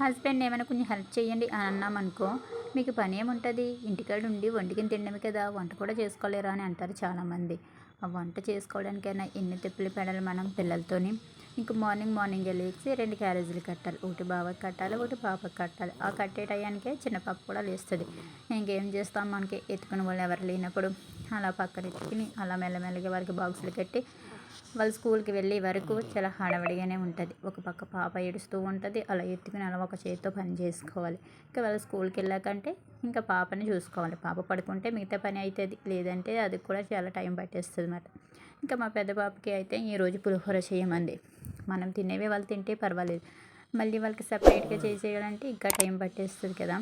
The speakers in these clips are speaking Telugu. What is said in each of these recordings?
హస్బెండ్ ఏమైనా కొంచెం హెల్ప్ చేయండి అని అన్నామనుకో మీకు పని ఏముంటుంది? ఇంటికాడ ఉండి వండుకుని తినడమే కదా వంట కూడా చేసుకోలేరా? అని అంటారు చాలామంది. ఆ వంట చేసుకోవడానికైనా ఎన్ని తిప్పులు పెడాలి మనం పిల్లలతోని? ఇంక మార్నింగ్ మార్నింగ్ లేచి రెండు క్యారేజీలు కట్టాలి. ఒకటి బాబాకి కట్టాలి ఒకటి పాపకి కట్టాలి. ఆ కట్టే టయానికే చిన్న పాప కూడా లేస్తుంది. ఇంకేం చేస్తాం మనకి? ఎత్తుకుని వాళ్ళు ఎవరు లేనప్పుడు అలా పక్కన ఎత్తుకుని అలా మెల్లమెల్లగా వారికి బాక్సులు కట్టి వాళ్ళు స్కూల్కి వెళ్ళే వరకు చాలా హడావిడిగానే ఉంటుంది. ఒక పక్క పాప ఏడుస్తూ ఉంటుంది. అలా ఎత్తుకుని అలా ఒక చేతితో పని చేసుకోవాలి. ఇంకా వాళ్ళు స్కూల్కి వెళ్ళాకంటే ఇంకా పాపని చూసుకోవాలి. పాప పడుకుంటే మిగతా పని అవుతుంది లేదంటే అది కూడా చాలా టైం పట్టేస్తుంది అన్నమాట. ఇంకా మా పెద్ద పాపకి అయితే ఈరోజు పులిహోర చేయమంది. మనం తినేవి వాళ్ళు తింటే పర్వాలేదు. మళ్ళీ వాళ్ళకి సపరేట్గా చేసేయాలంటే ఇంకా టైం పట్టేస్తుంది కదా.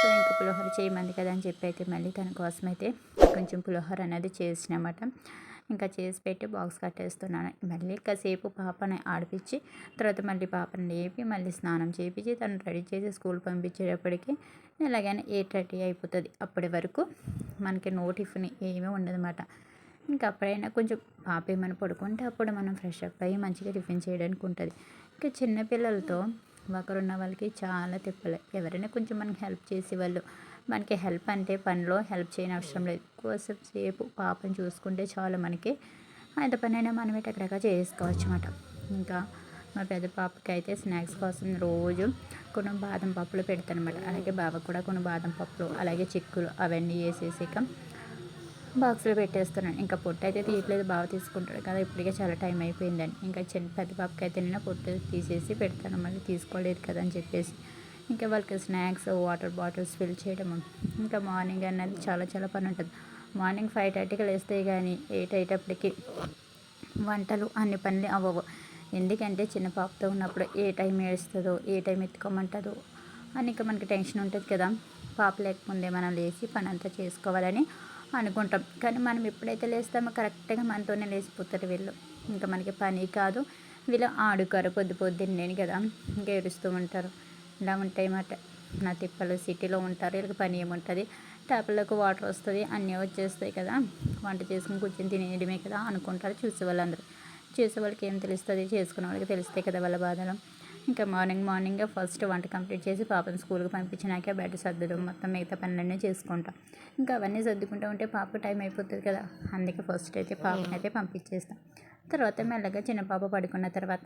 సో ఇంకా పులిహోర చేయమంది కదా అని చెప్పి అయితే మళ్ళీ తన కోసం అయితే కొంచెం పులిహోర అనేది చేసినమాట. ఇంకా చేసి పెట్టి బాక్స్ కట్టేస్తున్నాను. మళ్ళీ కాసేపు పాపని ఆడిపించి తర్వాత మళ్ళీ పాపని లేపి మళ్ళీ స్నానం చేపించి తను రెడీ చేసి స్కూల్ పంపించేటప్పటికి ఎలాగైనా ఎయిట్ థర్టీ అయిపోతుంది. అప్పటి వరకు మనకి నో టిఫిన్ ఏమీ ఉండదన్నమాట. ఇంకా అప్పుడైనా కొంచెం పాప ఏమైనా పడుకుంటే అప్పుడు మనం ఫ్రెష్ అప్ అయ్యి మంచిగా టిఫిన్ చేయడానికి ఉంటుంది. ఇంకా చిన్నపిల్లలతో ఒకరు ఉన్న వాళ్ళకి చాలా తిప్పలే. ఎవరైనా కొంచెం మనకి హెల్ప్ చేసే వాళ్ళు మనకి హెల్ప్ అంటే పనిలో హెల్ప్ చేయని అవసరం లేదు. ఎక్కువసేపు సేపు పాపని చూసుకుంటే చాలు మనకి. ఎంత పనైనా మనం ఎక్కడెక్కడ చేసుకోవచ్చు అనమాట ఇంకా మా పెద్ద పాపకి అయితే స్నాక్స్ కోసం రోజు కొన్ని బాదం పప్పులు పెడతానమాట అలాగే బావ కూడా కొన్ని బాదం పప్పులు అలాగే చిక్కులు అవన్నీ వేసేసాక బాక్స్లో పెట్టేస్తున్నాను. ఇంకా పొట్టు అయితే తీయట్లేదు బాగా తీసుకుంటాడు కదా ఇప్పటికే చాలా టైం అయిపోయిందని. ఇంకా చిన్న పెద్ద పాపకి అయితే నేను పొట్టు తీసేసి పెడతాను మళ్ళీ తీసుకోలేదు కదా అని చెప్పేసి. ఇంకా వాళ్ళకి స్నాక్స్ వాటర్ బాటిల్స్ ఫిల్ చేయడము. ఇంకా మార్నింగ్ అనేది చాలా చాలా పని ఉంటుంది. మార్నింగ్ ఫైవ్ థర్టీకి లేస్తే కానీ ఎయిట్ అయ్యేటప్పటికి వంటలు అన్ని పనులు అవ్వవు. ఎందుకంటే చిన్న పాపతో ఉన్నప్పుడు ఏ టైం ఏడుస్తుందో ఏ టైం ఎత్తుకోమంటుందో అని ఇంకా మనకి టెన్షన్ ఉంటుంది కదా. పాప లేకముందే మనం లేచి పని అంతా చేసుకోవాలని అనుకుంటాం. కానీ మనం ఎప్పుడైతే లేస్తామో కరెక్ట్గా మనతోనే లేచిపోతారు వీళ్ళు. ఇంకా మనకి పని కాదు. వీళ్ళు ఆడుకోరు పొద్దు పొద్దున్నేని కదా ఇంకా ఏడుస్తూ ఉంటారు. ఇలా ఉంటాయి అన్నమాట. నా తిప్పలు సిటీలో ఉంటారు వీళ్ళకి పని ఏముంటుంది? ట్యాప్లకు వాటర్ వస్తుంది అన్నీ వచ్చేస్తాయి కదా. వంట చేసుకుని కూర్చొని తినేయడమే కదా అనుకుంటారు చూసే వాళ్ళందరూ చేసే వాళ్ళకి ఏం తెలుస్తుంది? చేసుకునే వాళ్ళకి తెలుస్తాయి కదా వాళ్ళ బాధలు. ఇంకా మార్నింగ్ మార్నింగ్ ఫస్ట్ వంట కంప్లీట్ చేసి పాపని స్కూల్కి పంపించినాక బెడ్ సర్దడం మొత్తం మిగతా పనులన్నీ చేసుకుంటాం. ఇంకా అవన్నీ సర్దుకుంటూ ఉంటే పాప టైం అయిపోతుంది కదా. అందుకే ఫస్ట్ అయితే పాపని అయితే పంపించేస్తాం. తర్వాత మెల్లగా చిన్న పాప పడుకున్న తర్వాత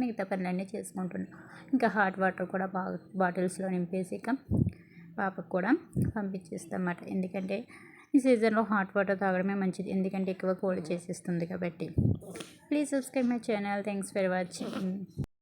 మిగతా పనులన్నీ చేసుకుంటున్నాం. ఇంకా హాట్ వాటర్ కూడా బాగా బాటిల్స్లో నింపేసి ఇక పాపకు కూడా పంపించేస్తాం అన్నమాట. ఎందుకంటే ఈ సీజన్లో హాట్ వాటర్ తాగడమే మంచిది. ఎందుకంటే ఎక్కువ కోల్డ్ చేసేస్తుంది కాబట్టి. Please subscribe my channel. Thanks for watching.